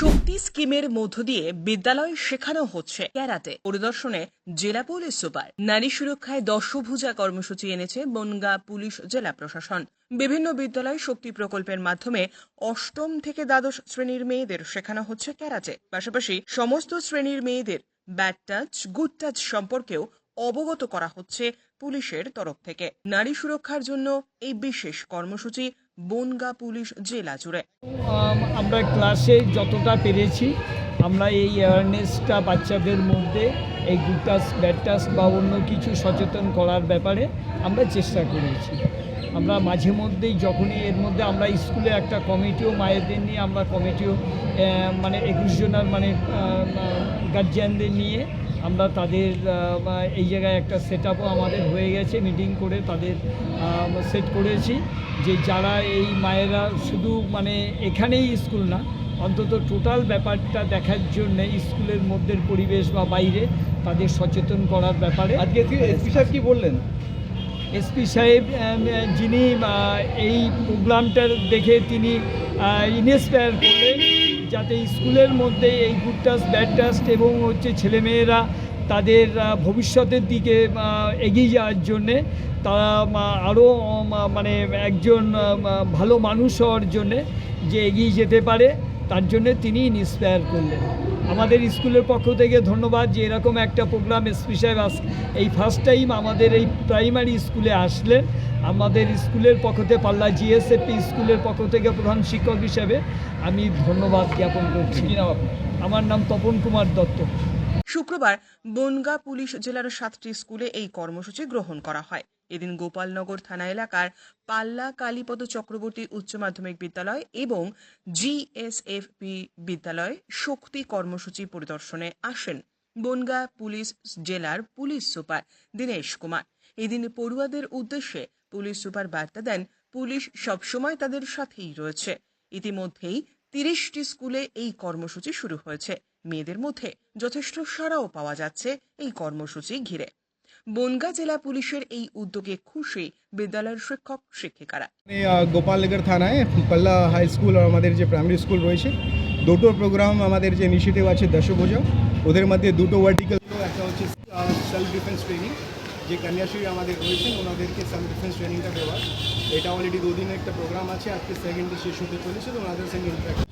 শক্তি স্কিমের মধ্য দিয়ে বিদ্যালয় শেখানো হচ্ছে। ক্যারাটে পরিদর্শনে জেলা পুলিশ সুপার। নারী সুরক্ষায় দশভুজা কর্মসূচি এনেছে বনগা পুলিশ জেলা প্রশাসন। বিভিন্ন বিদ্যালয় শক্তি প্রকল্পের মাধ্যমে অষ্টম থেকে দ্বাদশ শ্রেণির মেয়েদের শেখানো হচ্ছে ক্যারাটে। পাশাপাশি সমস্ত শ্রেণির মেয়েদের ব্যাড টাচ, গুড টাচ সম্পর্কেও অবগত করা হচ্ছে পুলিশের তরফ থেকে। নারী সুরক্ষার জন্য এই বিশেষ কর্মসূচি বনগা পুলিশ জেলা জুড়ে। আমরা ক্লাসে যতটা পেরেছি, আমরা এই অ্যাওয়ারনেসটা বাচ্চাদের মধ্যে, এই গুটাস টাচ বা অন্য কিছু সচেতন করার ব্যাপারে আমরা চেষ্টা করেছি। আমরা মাঝে মধ্যেই যখনই এর মধ্যে আমরা স্কুলে একটা কমিটিও, মায়েদের নিয়ে আমরা কমিটিও মানে একুশ জনের মানে গার্জিয়ানদের নিয়ে আমরা তাদের এই জায়গায় একটা সেট আমাদের হয়ে গেছে মিটিং করে তাদের সেট করেছি। যে যারা এই মায়েরা শুধু মানে এখানেই স্কুল না অন্তত টোটাল ব্যাপারটা দেখার জন্য স্কুলের মধ্যে পরিবেশ বা বাইরে তাদের সচেতন করার ব্যাপারে আজকে এসপি সাহেব কি বললেন? এসপি সাহেব যিনি এই প্রোগ্রামটা দেখে তিনি ইনস্পায়ার করলেন যাতে স্কুলের মধ্যে এই গুড টাস্ট ব্যাড টাস্ট এবং হচ্ছে ছেলেমেয়েরা তাদের ভবিষ্যতের দিকে এগিয়ে যাওয়ার জন্যে তারা আরও মানে একজন ভালো মানুষ হওয়ার জন্যে যে এগিয়ে যেতে পারে তার জন্যে তিনি ইন্সপায়ার করলেন। আমাদের স্কুলের পক্ষ থেকে ধন্যবাদ যে এরকম একটা প্রোগ্রাম এসপি সাহেব আস এই ফার্স্ট টাইম আমাদের এই প্রাইমারি স্কুলে আসলেন। আমাদের স্কুলের পক্ষ থেকে পাল্লা জিএসএপি স্কুলের পক্ষ থেকে প্রধান শিক্ষক হিসেবে আমি ধন্যবাদ জ্ঞাপন করছি। আমার নাম তপন কুমার দত্ত। শুক্রবার বনগা পুলিশ জেলার সাতটি স্কুলে এই কর্মসূচি গ্রহণ করা হয়। এদিন গোপালনগর থানা এলাকার পাল্লা কালীপদ চক্রবর্তী উচ্চ মাধ্যমিক বিদ্যালয় এবং জিএসএফপি বিদ্যালয় শক্তি কর্মসূচি পরিদর্শনে আসেন বনগা পুলিশ জেলার পুলিশ সুপার দীনেশ কুমার। এদিন পড়ুয়াদের উদ্দেশ্যে পুলিশ সুপার বার্তা দেন, পুলিশ সবসময় তাদের সাথেই রয়েছে। ইতিমধ্যেই তিরিশটি স্কুলে এই কর্মসূচি শুরু হয়েছে। মেয়েদের মধ্যে যথেষ্ট সাড়াও পাওয়া যাচ্ছে এই কর্মসূচি ঘিরে। বনগা জেলা পুলিশের এই উদ্যোগে খুশি বিদ্যালয়ের শিক্ষক, শিক্ষিকারা। গোপালনগর থানায় পাল্লা হাই স্কুল আর আমাদের যে প্রাইমারি স্কুল রয়েছে, দুটো প্রোগ্রাম আমাদের যে ইনিশিয়েটিভ আছে দশভুজা ওদের মধ্যে দুটো ভার্টিক্যাল একটা হচ্ছে সেলফ ডিফেন্স ট্রেনিং যে কন্যাশ্রী আমাদের রয়েছেন, ওনাদেরকে সেলফ ডিফেন্স ট্রেনিংটা দেওয়ার। এটা অলরেডি দুদিন একটা প্রোগ্রাম আছে, আজকে সেকেন্ডে শেষ হতে চলেছে, তো ওনাদের সঙ্গে ইন্টারাক্ট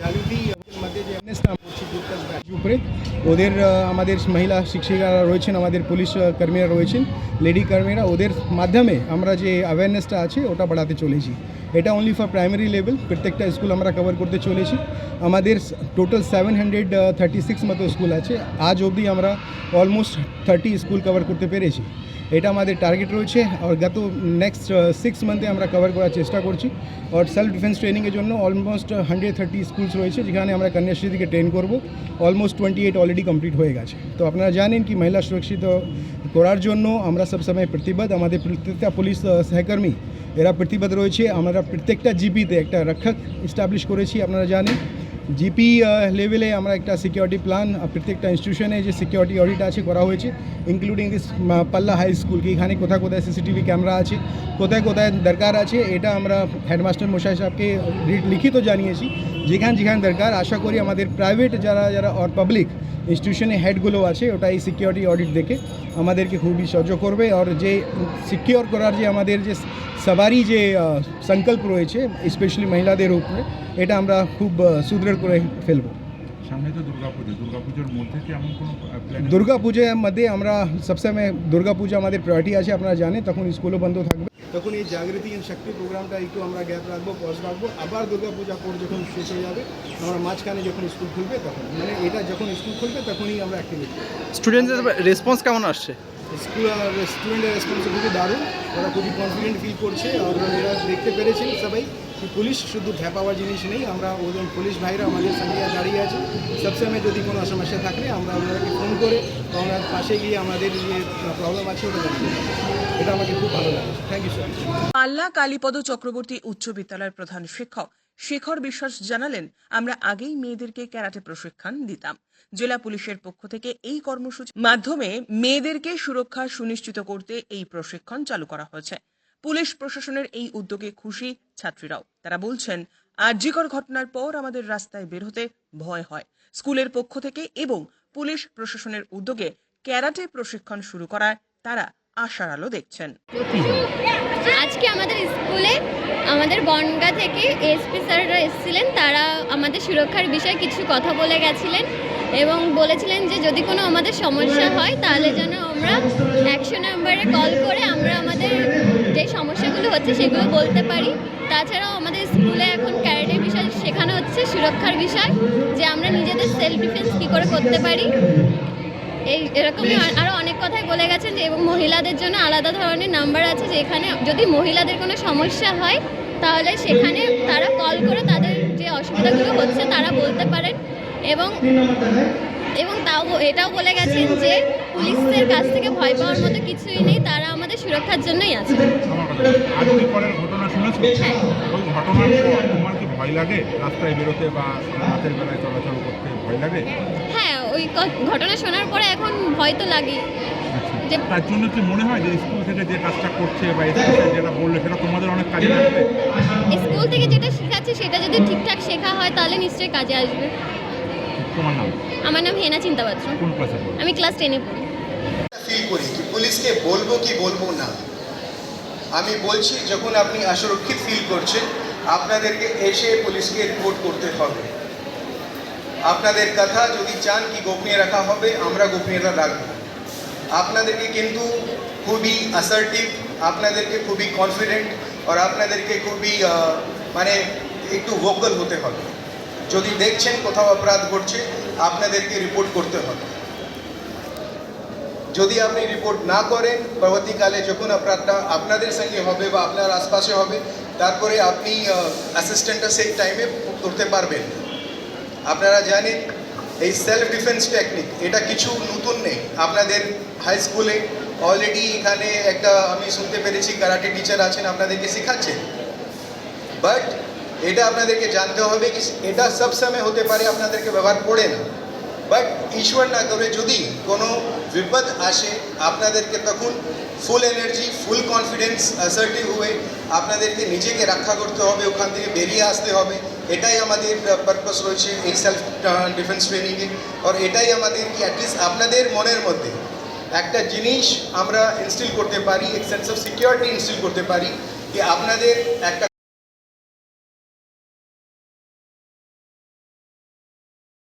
জানুয়ারি মধ্যে যে ওদের আমাদের মহিলা শিক্ষিকারা রয়েছেন, আমাদের পুলিশ কর্মীরা রয়েছেন, লেডি কর্মীরা, ওদের মাধ্যমে আমরা যে অ্যাওয়ারনেসটা আছে, ওটা বাড়াতে চলেছি। এটা অনলি ফর প্রাইমারি লেভেল প্রত্যেকটা স্কুল আমরা কভার করতে চলেছি। আমাদের total seven hundred thirty six মতো স্কুল আছে। আজ অবধি আমরা অলমোস্ট থার্টি স্কুল কভার করতে পেরেছি। এটা আমাদের টার্গেট রয়েছে, আর গত নেক্সট সিক্স মান্থে আমরা কভার করার চেষ্টা করছি। আর সেলফ ডিফেন্স ট্রেনিংয়ের জন্য অলমোস্ট হান্ড্রেড থার্টি স্কুলস রয়েছে, যেখানে আমরা কন্যাশ্রী থেকে ট্রেন করব। Almost twenty eight already complete হয়ে গেছে। তো আপনারা জানেন কি, মহিলা সুরক্ষিত করার জন্য আমরা সবসময় প্রতিবাদ, আমাদের প্রত্যেকটা পুলিশ সহকর্মী, এরা প্রতিবাদ রয়েছে। আমরা প্রত্যেকটা জিপিতে একটা রক্ষক এস্টাবলিশ করেছি, আপনারা জানেন। জিপি লেভেলে আমরা একটা সিকিউরিটি প্ল্যান প্রত্যেকটা ইনস্টিটিউশনে যে সিকিউরিটি অডিট আছে করা হয়েছে including this Palla high school কি। এখানে কোথায় কোথায় সিসিটিভি ক্যামেরা আছে, কোথায় কোথায় দরকার আছে, এটা আমরা হেডমাস্টার মশাই সাহেবকে লিখিত জানিয়েছি। যেখানে যেখানে দরকার আশা করি আমাদের প্রাইভেট যারা যারা আর পাবলিক ইনস্টিটিউশনে হেডগুলো আছে ওটা এই সিকিউরিটি অডিট দেখে আমাদেরকে খুবই সহ্য করবে। আর যে সিকিওর করার যে আমাদের যে সবারই যে সংকল্প রয়েছে স্পেশালি মহিলাদের উপরে এটা আমরা খুব সুদৃঢ় করে ফেলব। সামনে তো দুর্গাপুজো। দুর্গাপুজোর মধ্যে কি এমন কোনো প্ল্যান মধ্যে আমরা সবসময় দুর্গা পূজা আমাদের প্রায়োরিটি আছে আপনারা জানেন তখন স্কুলও বন্ধ থাকবে। তখন এই জাগৃতি ইন শক্তি প্রোগ্রামটা একটু আমরা গ্যাপ রাখব পজ রাখব। আবার দুর্গা পূজা পর যখন শেষ হয়ে যাবে, আমরা মাঝখানে যখন স্কুল খুলবে তখন মানে এটা যখন স্কুল খুলবে তখনই আমরা অ্যাক্টিভিটি স্টুডেন্টদের রেসপন্স কেমন আসছে? স্কুল স্টুডেন্টের রেসপন্সিবিলিটি দারুণ। ওরা খুবই কনফিডেন্ট ফিল করছে আর এরা দেখতে পেরেছেন সবাই পুলিশ শুধু পাওয়ার জিনিস নেই। আমরা ওজন পুলিশ ভাইরা আমাদের সঙ্গে দাঁড়িয়ে আছে। সবসময় যদি কোনো সমস্যা থাকলে আমরা ওনাদেরকে ফোন করে ওনার পাশে গিয়ে আমাদের যে প্রবলেম আছে ওটা। এটা আমাকে খুব ভালো লাগে। থ্যাংক ইউ স্যার পাল্লা কালীপদ চক্রবর্তী উচ্চ বিদ্যালয়ের প্রধান শিক্ষক শেখর বিশ্বাস জানালেন, আমরা আগেই মেয়েদেরকে ক্যারাটে প্রশিক্ষণ দিতাম। জেলা পুলিশের পক্ষ থেকে এই কর্মসূচির মাধ্যমে মেয়েদেরকে সুরক্ষা সুনিশ্চিত করতে এই প্রশিক্ষণ চালু করা হয়েছে। পুলিশ প্রশাসনের এই উদ্যোগে খুশি ছাত্রীরাও। তারা বলছেন, আর্যিকর ঘটনার পর আমাদের রাস্তায় বের হতে ভয় হয়। স্কুলের পক্ষ থেকে এবং পুলিশ প্রশাসনের উদ্যোগে ক্যারাটে প্রশিক্ষণ শুরু করায় তারা আশার আলো দেখছেন। আজকে আমাদের স্কুলে আমাদের বনগা থেকে এসপি স্যাররা এসেছিলেন, তারা আমাদের সুরক্ষার বিষয়ে কিছু কথা বলে গেছিলেন এবং বলেছিলেন যে যদি কোনো আমাদের সমস্যা হয়, তাহলে যেন আমরা একশো নম্বরে কল করে আমরা আমাদের যে সমস্যাগুলো হচ্ছে সেগুলো বলতে পারি। তাছাড়াও আমাদের স্কুলে এখন ক্যারেটের বিষয় শেখানো হচ্ছে, সুরক্ষার বিষয়, যে আমরা নিজেদের সেলফ ডিফেন্স কী করে করতে পারি। এই এরকমই আরও অনেক কথাই বলে গেছেন যে এবং মহিলাদের জন্য আলাদা ধরনের নাম্বার আছে যেখানে যদি মহিলাদের কোনো সমস্যা হয় তাহলে সেখানে তারা কল করে তাদের যে অসুবিধাগুলো হচ্ছে তারা বলতে পারেন। এবং এবং তাও এটাও বলে গেছেন যে পুলিশদের কাছ থেকে ভয় পাওয়ার মতো কিছুই নেই তারা আমাদের সুরক্ষার জন্যই আছে। ঘটনা শুনেছো হ্যাঁ। ওই ঘটনার পর তোমার কি ভয় লাগে? রাস্তায় বেরোতে বা রাতের বেলায় চলাচল করতে ভয় লাগে? হ্যাঁ ওই ঘটনা শোনার পরে এখন ভয় তো লাগে যে তার জন্য কি মনে হয় যে স্কুল থেকে যে কাজটা করছে বা স্কুল যেটা বললে সেটা তোমাদের অনেক কাজে লাগবে? স্কুল থেকে যেটা শেখাচ্ছে সেটা যদি ঠিকঠাক শেখা হয় তাহলে নিশ্চয়ই কাজে আসবে। তোমার নাম? আমার নাম হেনা চিন্তাপাত্র। কোন ক্লাসে পড়ো? আমি ক্লাস টেনে পড়ি। ফিল করি কি পুলিশকে বলব কি বলব না? আমি বলছি যখন আপনি অসুরক্ষিত ফিল করছেন আপনাদেরকে এসে পুলিশকে রিপোর্ট করতে হবে। আপনাদের কথা যদি চান কি গোপনীয় রাখা হবে, আমরা গোপনীয়তা রাখব। আপনাদেরকে কিন্তু খুবই অ্যাসার্টিভ আপনাদেরকে খুবই কনফিডেন্ট আর আপনাদেরকে খুবই মানে একটু ভোকাল হতে হবে। যদি দেখছেন কোথাও অপরাধ ঘটছে, আপনাদেরকে রিপোর্ট করতে হবে। যদি আপনি রিপোর্ট না করেন, পরবর্তীকালে যখন অপরাধটা আপনাদের সঙ্গে হবে বা আপনার আশপাশে হবে, তারপরে আপনি অ্যাসিস্ট্যান্টটা সেই টাইমে করতে পারবেন। আপনারা জানেন, এই সেলফ ডিফেন্স টেকনিক এটা কিছু নতুন নেই। আপনাদের হাই স্কুলে অলরেডি এখানে একটা আমি শুনতে পেরেছি কারাটে টিচার আছেন, আপনাদেরকে শেখাচ্ছেন। বাট এটা আপনাদেরকে জানতে হবে কি, এটা সব সময় হতে পারে, আপনাদেরকে ব্যবহার পড়ে না। বাট ঈশ্বর না করে যদি কোনো বিপদ আসে, আপনাদেরকে তখন full energy full confidence assertive হয়ে আপনাদেরকে নিজেকে রক্ষা করতে হবে, ওখান থেকে বেরিয়ে আসতে হবে। এটাই আমাদের পারপাস রয়েছে এই সেলফ ডিফেন্স ট্রেনিংয়ে আর এটাই আমাদের কি অ্যাটলিস্ট আপনাদের মনের মধ্যে একটা জিনিস আমরা ইনস্টিল করতে পারি, এক সেন্স অফ সিকিউরিটি ইনস্টিল করতে পারি, যে আপনাদের একটা